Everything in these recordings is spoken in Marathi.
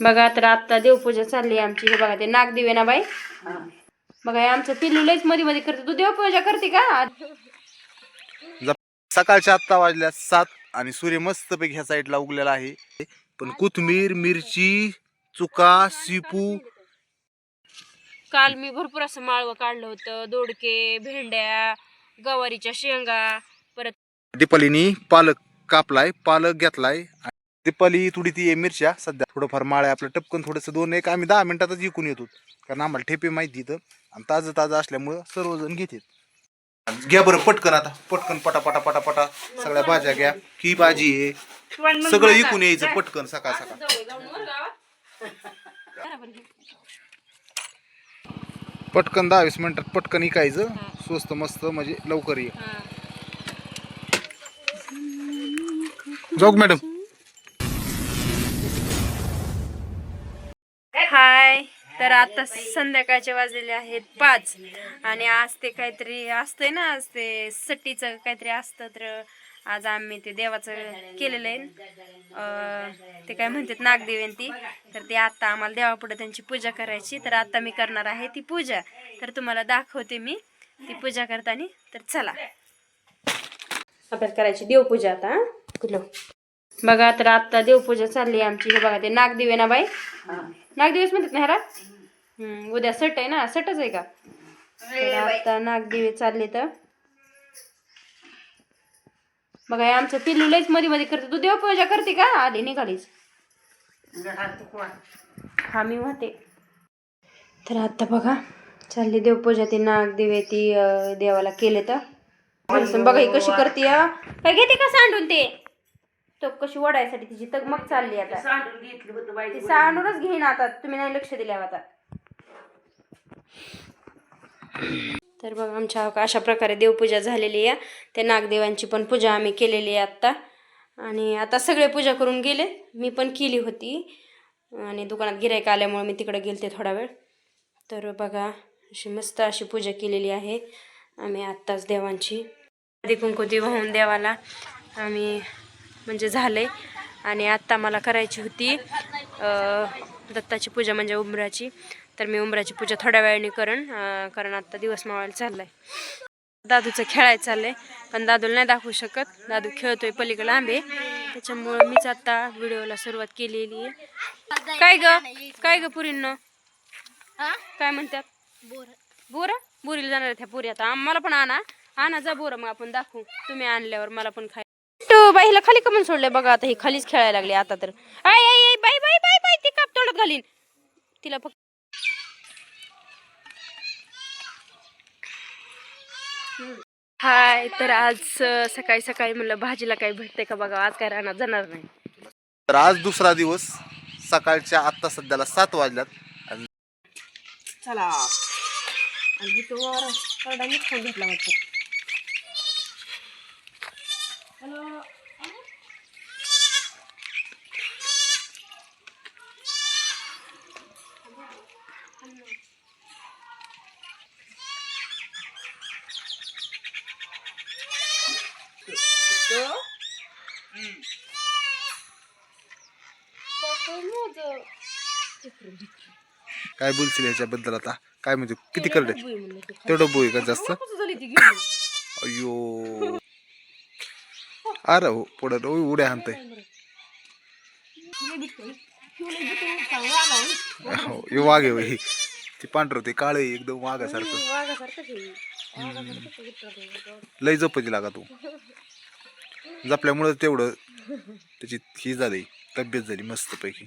बघा तर आता देवपूजा चालली आमची. हे बघा ते नागदिवे ना बाई? बघा हे आमचं पिल्लू लयच मध्ये मध्ये करते. तू देवपूजा करते का? सकाळच्या आत्ता वाजल्या सात आणि सूर्य मस्तपैकी ह्या साईडला उगलेला आहे. पण कोथमीर मिरची चुका सिपू. काल मी भरपूर असं माळवं काढलं होतं. दोडके भेंड्या गवारीच्या शेंगा परत दीपालीनी पालक कापलाय पालक घेतलाय. दीपाली थोडी ती मिरच्या. सध्या थोडंफार माळ आहे आपलं टपकन थोडंसं दोन एक आम्ही दहा मिनिटातच विकून येतो. कारण आम्हाला ठेपे माहिती इथं. आणि ताजं ताजं असल्यामुळं सर्वजण घेतात. घ्या बरं पटकन आता. पटकन पटा पटा पटा पटा सगळ्या भाज्या घ्या. ही भाजी आहे. सगळं विकून यायचं पटकन सकाळ सकाळ. पटकन दहा वीस मिनिटात पटकन इकायचं स्वस्त मस्त म्हणजे लवकर ये. जाऊ मॅडम? हाय. तर आता संध्याकाळचे वाजलेले आहेत पाच. आणि आज ते काहीतरी असतंय ना आज ते सट्टीचं काहीतरी असतं तर आज आम्ही ते देवाचं केलेलं आहे. ते काय म्हणतात नागदेवंती तर ते आता आम्हाला देवापुढे त्यांची पूजा करायची. तर आता मी करणार आहे ती पूजा. तर तुम्हाला दाखवते मी ती पूजा करताना. तर चला. आपल्याला करायची. देवपूजा आता कुठलं? बघा तर आता देवपूजा चालली आमची. हे बघा ते नागदिवे ना बाई? नागदिवस म्हणतात ना ह्याला? हम्म, उद्या सट आहे ना सटच आहे का? आता नागदिवे चालले तर. बघा आमचं पिल्लू लयच मध्ये मध्ये करते. तू देवपूजा करते का? आधी निघालीच हा. मी होते तर आता बघा चालली देवपूजा. ती नागदिवे ती देवाला केले तर. बघा ही कशी करते. काय घेते का सांडून ते? तो कशी ओढायसाठी तिची तग मग चालली आता. ती सांडूनच घेईन आता. तुम्ही नाही लक्ष दिल्यावर आता. तर बघा आमच्या अशा प्रकारे देवपूजा झालेली आहे. त्या नागदेवांची पण पूजा आम्ही केलेली आहे आत्ता. आणि आता सगळे पूजा करून गेले. मी पण केली होती. आणि दुकानात गिरायक आल्यामुळे मी तिकडे गेलते थोडा वेळ. तर बघा अशी मस्त अशी पूजा केलेली आहे. आम्ही आत्ताच देवांची. कुंकुती वाहून देवाला आम्ही म्हणजे झाले आणि आत्ता मला करायची होती दत्ताची पूजा म्हणजे उंबराची तर मी उंबराची पूजा थोड्या वेळाने करण कारण आत्ता दिवस मावायला चाललाय. दादूचं खेळायचं चाललंय पण दादूला नाही दाखवू शकत. दादू खेळतोय पलीकडे आंबे. त्याच्यामुळं मीच आता व्हिडिओला सुरुवात केलेली आहे. काय ग? काय ग पुरींनो? काय म्हणतात? बोर. बोरीला जाणार ह्या पुरी. आता आम्हाला पण आणा. आणा जा बोर मग आपण दाखवू. तुम्ही आणल्यावर मला पण खाय टू बाईला खाली कमन सोडले बघा आता ही खालीच खेळायला लागली आता तर. आय आय बाई बाई बाई बाई ती काप तोंडात घालीन. तिला फक्त हाय तर आज सकाळी सकाळी म्हणलं भाजीला काही भेटते का बघा आज काय राहणार जाणार नाही. तर आज दुसरा दिवस सकाळच्या आत्ता सध्याला सात वाजल्यात. चला. आणि तो घेतला वाटतं. काय बोलशील ह्याच्याबद्दल आता? काय म्हणजे किती करडे तेवढं बोय का जास्त? अयो अरे हो पुढं उड्या हाणतंय हो वाघ आहे. ते पांढरं ते काळ एकदम वाघासारखं. लय जपती लागा तू? जपल्यामुळं तेवढं त्याची ही झाली तब्येत झाली मस्त पैकी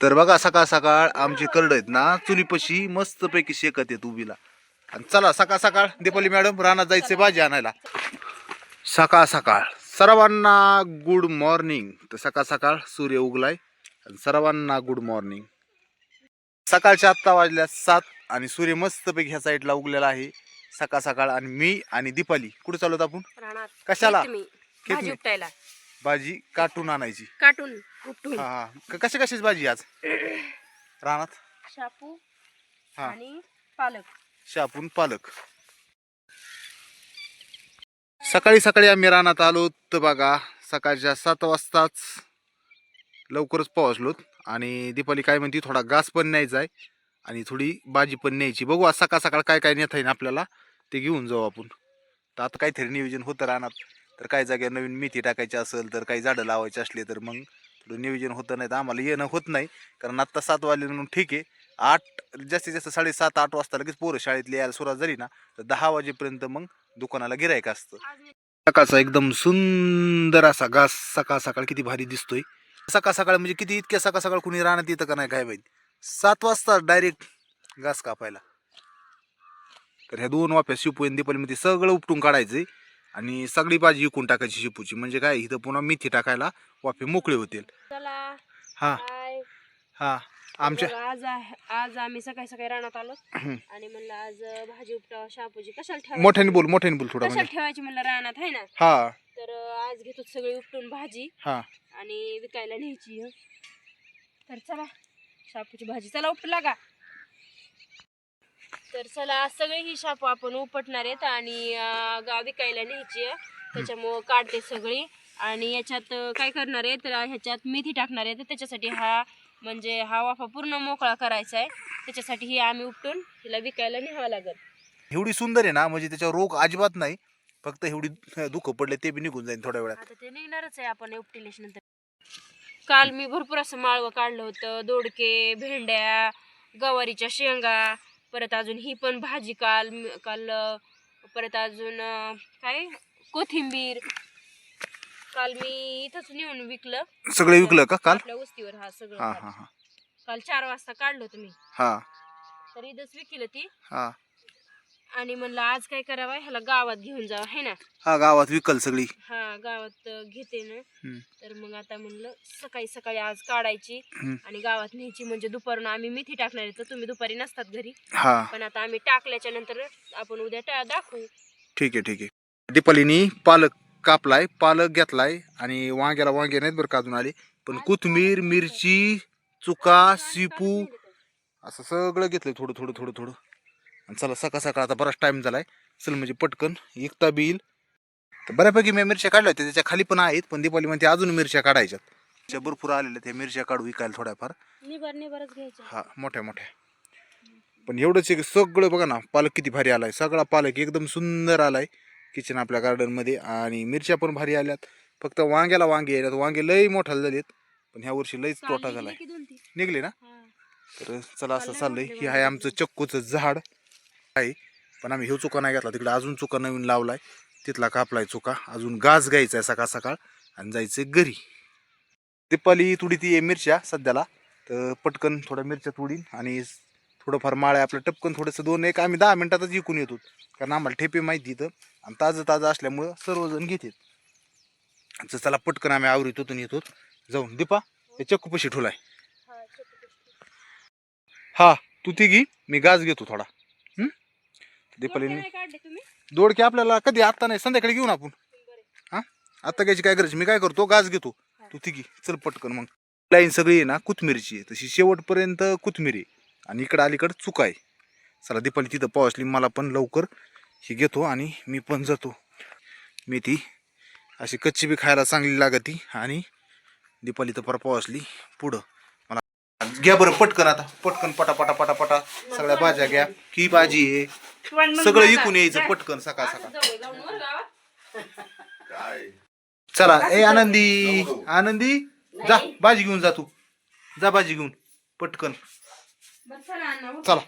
तर बघा सकाळ सकाळ आमची करड आहेत ना चुलीपशी मस्त पैकी शेकत येत उभीला. आणि चला सकाळ सकाळ दीपाली मॅडम रानात जायचे भाजी आणायला. सकाळ सकाळ सर्वांना गुड मॉर्निंग तर सकाळ सकाळ सूर्य उगलाय आणि सर्वांना गुड मॉर्निंग सकाळच्या आत्ता वाजल्या सात आणि सूर्य मस्तपैकी ह्या साईडला उगलेला आहे. सकाळ सकाळ आणि मी आणि दीपाली. कुठे चालवत आपण? राहणार. कशाला? मी. खेत भाजी मी. उपटायला. भाजी काटून आणायची. काटून उपटून. हा हा. कशी कशीच भाजी आज? रानात? शापू हा. आणि पालक. शापून पालक. सकाळी सकाळी आम्ही रानात आलो तर बघा. सकाळच्या सात वाजताच लवकरच पोहोचलोत. आणि दीपाली काय म्हणते थोडा घास पण न्यायचा आहे आणि थोडी भाजी पण न्यायची. बघू आज सकाळ सकाळ काय काय नेता येईल आपल्याला. ते घेऊन जाऊ आपण. तर आता काहीतरी नियोजन होतं राहणार तर काही जागेवर नवीन मेथी टाकायची असेल तर काही झाडं लावायची असले तर मग थोडं नियोजन होतं नाही तर आम्हाला येणं होत नाही. कारण आत्ता सात वाजले म्हणून ठीक आहे. आठ जास्तीत जास्त साडेसात आठ वाजता लगेच पोरं शाळेतली यायला सुरुवात झाली ना तर दहा वाजेपर्यंत मग दुकानाला गिरायक असतं. सकाळचा एकदम सुंदर असा घास सकाळ सकाळ किती भारी दिसतोय. सकाळ सकाळ म्हणजे किती इतक्या सकाळ सकाळ कुणी राहण्यात येतं का नाही काय माहिती. सात वाजता डायरेक्ट घास कापायला. तर ह्या दोन वाफ्या शिपू आणि दीपालीमध्ये सगळं उपटून काढायचे आणि सगळी भाजी विकून टाकायची शिपूची. म्हणजे काय इथं पुन्हा मेथी टाकायला वाफे मोकळे होतील. चला. हा. हा. आमच्या आज आज आम्ही सकाळी सकाळी रानात आलो. आणि म्हणलं आज भाजी उपटावा शापूची. कशाला मोठ्याने बोल मोठ्याने बोल थोडा कशाला म्हणजे. ठेवायची म्हणलं रानात आहे ना? हा. तर आज घेतो सगळी उपटून भाजी. हा. आणि विकायला न्यायची. तर चला शापूची भाजी. चला उपटू लागा तर चला आज सगळी ही शापू आपण उपटणार आहेत आणि गा विकायला न्यायची आहे. त्याच्यामुळं काढते सगळी. आणि याच्यात काय करणार आहे? तर ह्याच्यात मेथी टाकणार आहे. तर त्याच्यासाठी हा म्हणजे हा वाफा पूर्ण मोकळा करायचा आहे. त्याच्यासाठी ही आम्ही उपटून हिला विकायला न्यावं लागेल. एवढी सुंदर आहे ना म्हणजे त्याच्यावर रोग अजिबात नाही. फक्त एवढी दुःख पडले ते बी निघून जाईल थोड्या वेळात. आता ते निघणारच आहे आपण उपटिलेश नंतर. काल मी भरपूर असं माळवं काढलं होतं. दोडके भेंड्या गवारीच्या शेंगा परत अजून ही पण भाजी काल काल परत अजून काय? कोथिंबीर. काल मी इथंच नेऊन विकलं. सगळं विकलं का काल? आपल्या वस्तीवर हा सगळं हा काल. हा हा. काल चार वाजता काढलं होतं मी. हा. तर इथंच विकलं ती हा. आणि म्हणलं आज काय करावं? ह्याला गावात घेऊन जावं है ना? हा गावात विकल सगळी. हा गावात अं, घेते ना. हम्म. तर मग आता म्हणलं सकाळी सकाळी आज काढायची हम्म. आणि गावात न्यायची म्हणजे दुपारून आम्ही मेथी टाकणार आहे तर तुम्ही दुपारी नसतात घरी. हा. पण आता आम्ही टाकल्याच्या नंतर आपण उद्या टा- दाखवू. ठीक आहे ठीक आहे. दीपालीनी पालक कापलाय पालक घेतलाय आणि वांग्याला वांगे नाहीत बरं का अजून आले पण कोथिंबीर मिरची चुका शिपू असं सगळं घेतलंय थोडं थोडं थोडं थोडं. आणि चला सकाळ सकाळ आता बराच टाइम झालाय. चल म्हणजे पटकन एकता बी येईल. तर बऱ्यापैकी मी मिरच्या काढल्या होत्या त्याच्याखाली पण आहेत पण दीपाली म्हणते अजून मिरच्या काढायच्यात. मिरच्या भरपूर आलेल्या त्या मिरच्या काढू विकायला थोड्याफार. हा मोठ्या मोठ्या. पण एवढंच आहे की सगळं बघा ना पालक किती भारी आलाय. सगळा पालक एकदम सुंदर आलाय किचन आपल्या गार्डनमध्ये. आणि मिरच्या पण भारी आल्यात. फक्त वांग्याला वांगे आल्यात वांगे लई मोठाले झालेत पण ह्या वर्षी लईच काल तोटा झालाय. निघले ना. तर चला असं चाललंय. हे आहे आमचं चक्कूचं झाड. आहे. पण आम्ही ह्यो चुका नाही घेतला. तिकडे अजून चुका नवीन लावलाय. तिथला कापलाय चुका. अजून गाज घ्यायचा आहे सकाळ सकाळ. आणि जायचं घरी. दीपाली तुडी ती आहे मिरच्या सध्याला. तर पटकन थोड्या मिरच्या तुडीन आणि थोडंफार माळ आहे आपलं टपकन थोडंसं दोन एक आम्ही दहा मिनिटातच विकून येतो. कारण आम्हाला ठेपे माहिती इथं. आणि ताजं ताजं असल्यामुळं सर्वजण घेतात. तर चला पटकन आम्ही आवरीत होतून येतो. जाऊन दीपा हे चक्कू पशी ठुलाय हा, तू ती घे. मी गाज घेतो थोडा. दीपालीने नाही काढले तुम्ही? दोडके आपल्याला कधी आत्ता नाही संध्याकाळी घेऊन आपण. हा? आत्ता घ्यायची काय गरज? मी काय करतो? गाज घेतो. तू ती घे चल पटकन मग. लाईन सगळी आहे ना कोथमिरची आहे. तशी शेवटपर्यंत कोथमिरी आहे. आणि इकडं अलीकडं चुका आहे. चला दीपाली तिथं पोहोचली. मला पण लवकर ही घेतो आणि मी पण जातो. मेथी अशी कच्ची बी खायला चांगली लागती. आणि दीपाली तर परत पोहोचली पुढं. घ्या बरं पटकन आता पटकन पटा पटा पटा पटा. सगळ्या भाज्या घ्या. ही भाजी आहे. सगळं इकून यायचं पटकन सकाळ सकाळ. चला ए आनंदी आनंदी जा भाजी घेऊन जा तू. जा भाजी घेऊन पटकन. चला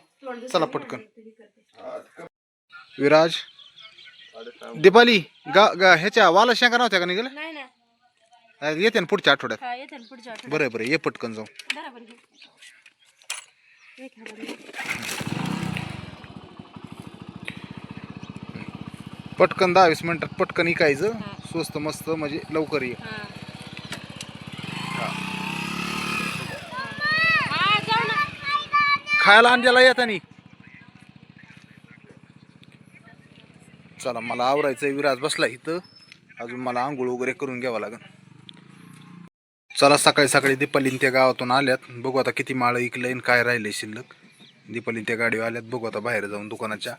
चला पटकन. विराज दीपाली गा ह्याच्या वाला शंका नव्हत्या का निघाल्या? नाही अं, येते ना पुढच्या आठवड्यात. हा येते ना पुढच्या आठवड्यात. बरं बरं ये पटकन जाऊ. पटकन दहा वीस मिनिटात पटकन इकायचं. हा. स्वस्त मस्त म्हणजे लवकर ये. हा. हा, जाऊ ना. खायला आणलेला येतानी. चला मला आवरायचंय विराज बसला इथं. अजून मला आंघोळ वगैरे करून घ्यावं लागेल. चला सकाळी सकाळी दीपालीन त्या गावातून आल्यात. बघू आता किती माळ इकलंय आणि काय राहिले शिल्लक. दीपालीन त्या गाडीवर आल्यात. बघू आता बाहेर जाऊन दुकानाच्या.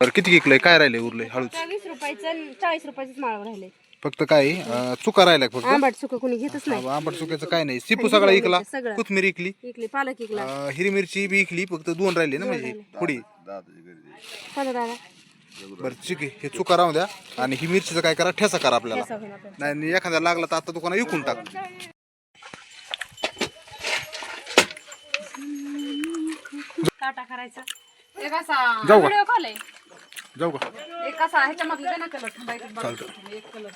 तर किती विकलंय काय राहिले उरले हळूच. वीस रुपयाचं चाळीस रुपयाचंच राहिले. फक्त काय? अं, चुका राहिल्या फक्त? आंबाट सुका कोणी घेतच नाही. आंबट चुक्याचं काय नाही. सिपू सगळा इकला सगळं. कोथमीर इकली. इकली पालक इकला. अं, हिरवी मिरची बी इकली फक्त दोन राहिले ना म्हणजे पुढे. चला दादा. बरं ठीक आहे. हे चुका राहू द्या. आणि ही मिरचीचं काय करा ठेसा करा आपल्याला. नाही आणि एखाद्या लागला तर आता दुकाना विकून टाक. काटा करायचा. एक असा जाऊ का? व्हिडिओ कॉल आहे. जाऊ का? एक असा दे ना कलर थांबायचं चालतं. एक कलर